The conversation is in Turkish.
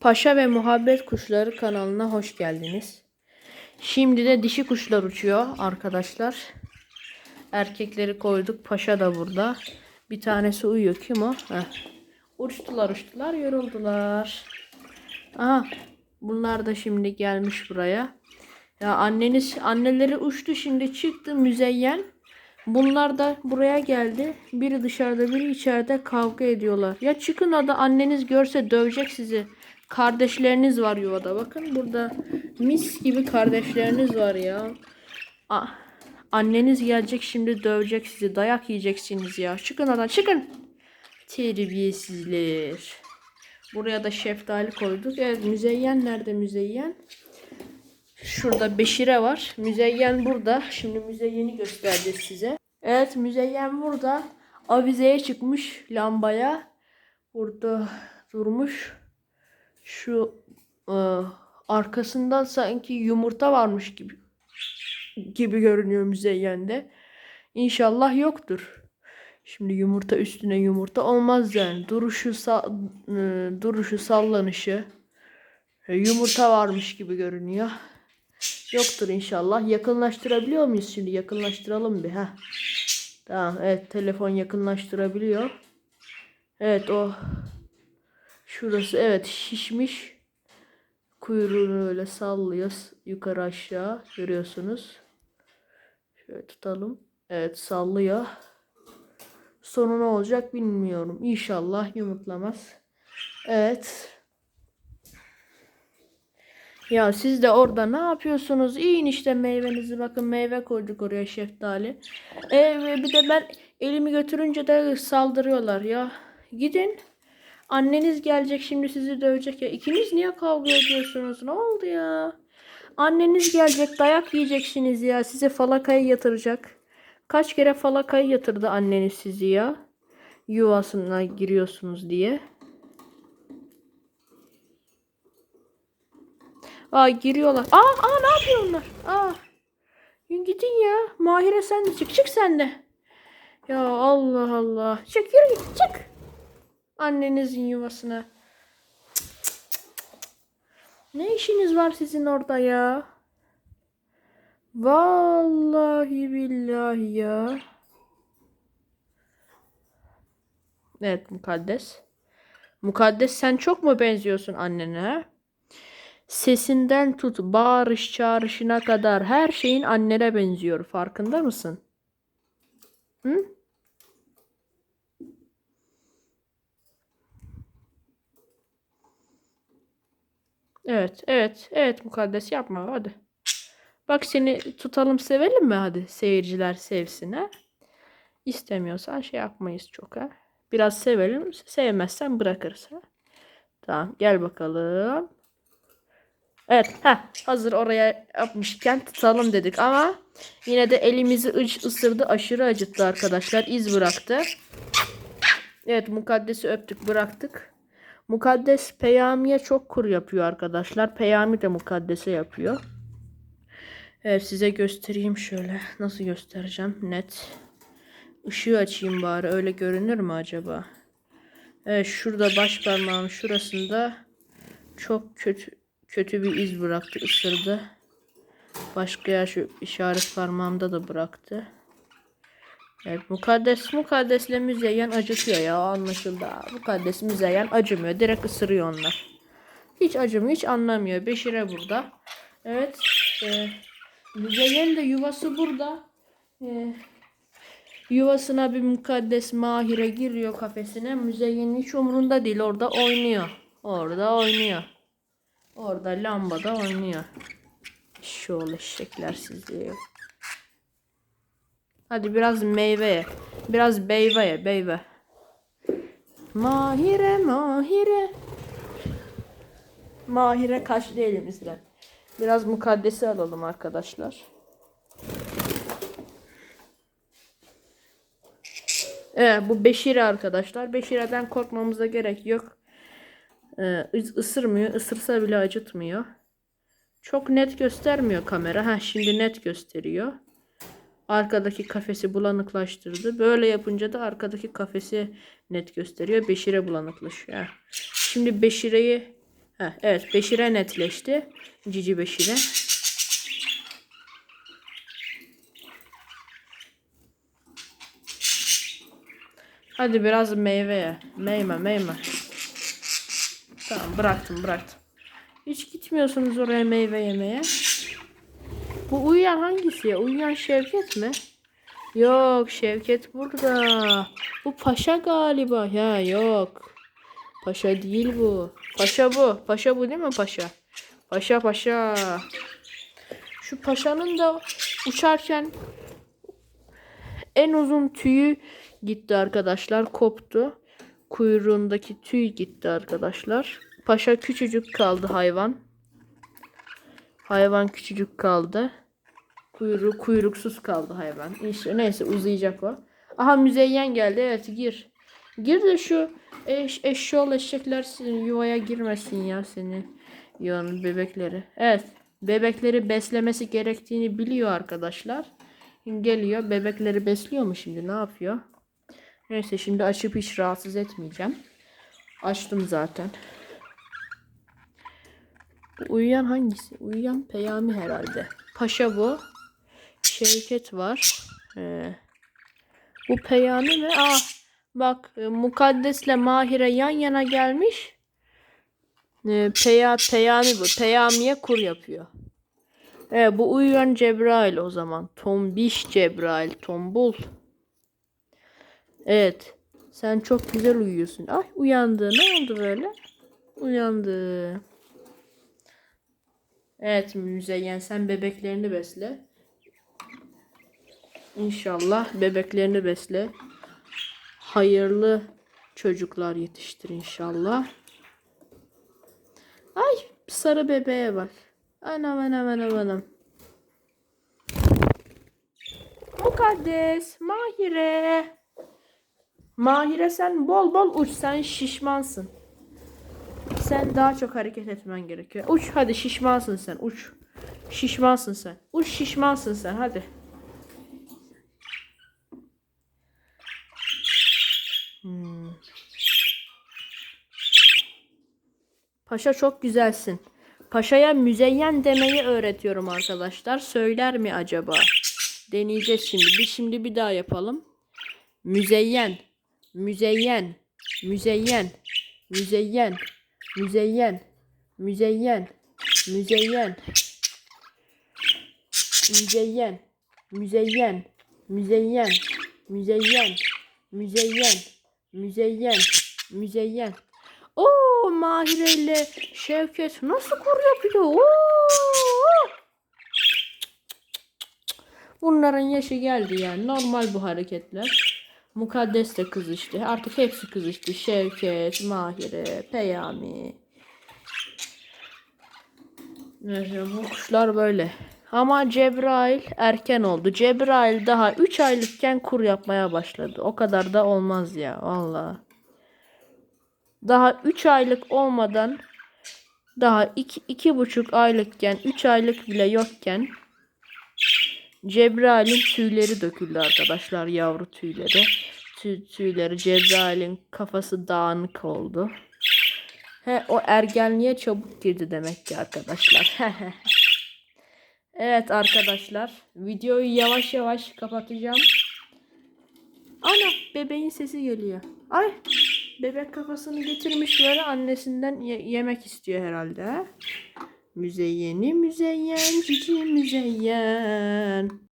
Paşa ve Muhabbet Kuşları kanalına hoş geldiniz. Şimdi de dişi kuşlar uçuyor arkadaşlar. Erkekleri koyduk. Paşa da burada. Bir tanesi uyuyor. Kim o? Heh. Uçtular uçtular yoruldular. Aha bunlar da şimdi gelmiş buraya. Ya anneniz anneleri uçtu şimdi çıktı müzeyyen. Bunlar da buraya geldi. Biri dışarıda biri içeride kavga ediyorlar. Ya çıkın da anneniz görse dövecek sizi. Kardeşleriniz var yuvada. Bakın burada mis gibi kardeşleriniz var ya. A- anneniz gelecek şimdi dövecek sizi. Dayak yiyeceksiniz ya. Çıkın oradan çıkın. Terbiyesizler. Buraya da şeftali koyduk. Evet müzeyyen nerede müzeyyen? Şurada Beşire var. Müzeyyen burada. Şimdi Müzeyyen'i göstereceğiz size. Evet Müzeyyen burada. Avizeye çıkmış lambaya. Burada durmuş. Şu e, arkasından sanki yumurta varmış gibi gibi görünüyor Müzeyyen'de. İnşallah yoktur. Şimdi yumurta üstüne yumurta olmaz yani. Duruşu sa- e, duruşu sallanışı e, yumurta varmış gibi görünüyor. Yoktur inşallah. Yakınlaştırabiliyor muyuz şimdi? Yakınlaştıralım bir ha. Tamam evet telefon yakınlaştırabiliyor. Evet o şurası evet şişmiş. Kuyruğunu öyle sallıyor s- yukarı aşağı görüyorsunuz. Şöyle tutalım. Evet sallıyor. Sonu ne olacak bilmiyorum. İnşallah yumurtlamaz. Evet. Ya siz de orada ne yapıyorsunuz? Yiyin işte meyvenizi. Bakın meyve koyduk oraya şeftali. E, ve bir de ben elimi götürünce de saldırıyorlar ya. Gidin. Anneniz gelecek şimdi sizi dövecek ya. İkiniz niye kavga ediyorsunuz? Ne oldu ya? Anneniz gelecek dayak yiyeceksiniz ya. Size falakayı yatıracak. Kaç kere falakayı yatırdı anneniz sizi ya. Yuvasına giriyorsunuz diye. Aa giriyorlar. Aa, aa ne yapıyor onlar? Aa. Gidin ya. Mahire sen de çık. Çık sen de. Ya Allah Allah. Çık yürü git. Çık. Annenizin yuvasına. Ne işiniz var sizin orada ya? Vallahi billahi ya. Evet mukaddes. Mukaddes sen çok mu benziyorsun annene? Sesinden tut bağırış çağrışına kadar her şeyin annene benziyor. Farkında mısın? Hı? Evet, evet, evet mukaddes yapma hadi. Bak seni tutalım sevelim mi hadi seyirciler sevsin ha. İstemiyorsan şey yapmayız çok ha. Biraz sevelim sevmezsen bırakırız ha. Tamam gel bakalım. Evet ha hazır oraya yapmışken tutalım dedik ama yine de elimizi ıç ısırdı aşırı acıttı arkadaşlar iz bıraktı. Evet mukaddesi öptük bıraktık. Mukaddes Peyami'ye çok kur yapıyor arkadaşlar. Peyami de mukaddese yapıyor. Evet size göstereyim şöyle. Nasıl göstereceğim? Net. Işığı açayım bari. Öyle görünür mü acaba? Evet şurada baş parmağım şurasında çok kötü kötü bir iz bıraktı. ısırdı. Başka yer şu işaret parmağımda da bıraktı. Evet mukaddes mukaddesle müzeyyen acıtıyor ya anlaşıldı. Mukaddes müzeyyen acımıyor. Direkt ısırıyor onlar. Hiç acımıyor hiç anlamıyor. Beşire burada. Evet. E, müzeyyen de yuvası burada. E, yuvasına bir mukaddes mahire giriyor kafesine. Müzeyyenin hiç umurunda değil. Orada oynuyor. Orada oynuyor. Orada lambada oynuyor. Şöyle eşekler sizi. Hadi biraz meyve ye. Biraz beyve ye, beyve. Mahire, mahire. Mahire kaçtı elimizden. Biraz mukaddesi alalım arkadaşlar. Evet bu Beşire arkadaşlar. Beşire'den korkmamıza gerek yok. Ee, ıs- ısırmıyor. Isırsa bile acıtmıyor. Çok net göstermiyor kamera. Ha şimdi net gösteriyor. Arkadaki kafesi bulanıklaştırdı. Böyle yapınca da arkadaki kafesi net gösteriyor. Beşire bulanıklaşıyor. Şimdi Beşire'yi evet Beşir'e netleşti. Cici Beşir'e. Hadi biraz meyve ye. Meyme meyme. Tamam bıraktım bıraktım. Hiç gitmiyorsunuz oraya meyve yemeye. Bu uyuyan hangisi ya? Uyuyan Şevket mi? Yok Şevket burada. Bu paşa galiba. Ya yok. Paşa değil bu. Paşa bu. Paşa bu değil mi paşa? Paşa paşa. Şu paşanın da uçarken en uzun tüyü gitti arkadaşlar. Koptu. Kuyruğundaki tüy gitti arkadaşlar. Paşa küçücük kaldı hayvan. Hayvan küçücük kaldı. Kuyruğu kuyruksuz kaldı hayvan. İşte neyse uzayacak o. Aha müzeyyen geldi. Evet gir. Gir de şu eş, eşşoğlu eşekler yuvaya girmesin ya seni. Yuvanın bebekleri. Evet. Bebekleri beslemesi gerektiğini biliyor arkadaşlar. Geliyor. Bebekleri besliyor mu şimdi? Ne yapıyor? Neyse şimdi açıp hiç rahatsız etmeyeceğim. Açtım zaten. Uyuyan hangisi? Uyuyan Peyami herhalde. Paşa bu. Şevket var. Ee, bu Peyami mi? Aa, bak e, Mukaddes'le Mahire yan yana gelmiş. Ee, Peya, Peyami bu. Peyami'ye kur yapıyor. Evet bu uyuyan Cebrail o zaman. Tombiş Cebrail. Tombul. Evet. Sen çok güzel uyuyorsun. Ay uyandı. Ne oldu böyle? Uyandı. Evet Müzeyyen sen bebeklerini besle. İnşallah bebeklerini besle. Hayırlı çocuklar yetiştir inşallah. Ay sarı bebeğe bak. Anam anam anam anam. Mukaddes, Mahire. Mahire sen bol bol uç. Sen şişmansın. Sen daha çok hareket etmen gerekiyor. Uç hadi şişmansın sen. Uç. Şişmansın sen. Uç şişmansın sen hadi. Hmm. Paşa çok güzelsin. Paşa'ya müzeyyen demeyi öğretiyorum arkadaşlar. Söyler mi acaba? Deneyeceğiz şimdi. Bir şimdi bir daha yapalım. Müzeyyen. Müzeyyen. Müzeyyen. Müzeyyen. Müzeyyen. Müzeyyen. Müzeyyen. Müzeyyen. Müzeyyen. Müzeyyen. Müzeyyen. Müzeyyen. Müzeyyen. Müzeyyen. Oo Mahire ile Şevket nasıl kur yapıyor? Oo! Bunların yaşı geldi yani. Normal bu hareketler. Mukaddes de kızıştı. Artık hepsi kızıştı. Şevket, Mahire, Peyami. Bu kuşlar böyle. Ama Cebrail erken oldu. Cebrail daha 3 aylıkken kur yapmaya başladı. O kadar da olmaz ya. Vallahi. Daha 3 aylık olmadan daha 2 iki, buçuk aylıkken 3 aylık bile yokken Cebrail'in tüyleri döküldü arkadaşlar. Yavru tüyleri. Tüy, tüyleri Cebrail'in kafası dağınık oldu. He, o ergenliğe çabuk girdi demek ki arkadaşlar. evet arkadaşlar. Videoyu yavaş yavaş kapatacağım. Ana bebeğin sesi geliyor. Ay bebek kafasını getirmiş böyle annesinden ye- yemek istiyor herhalde. ha? Müzeyyeni müzeyyen cici müzeyyen.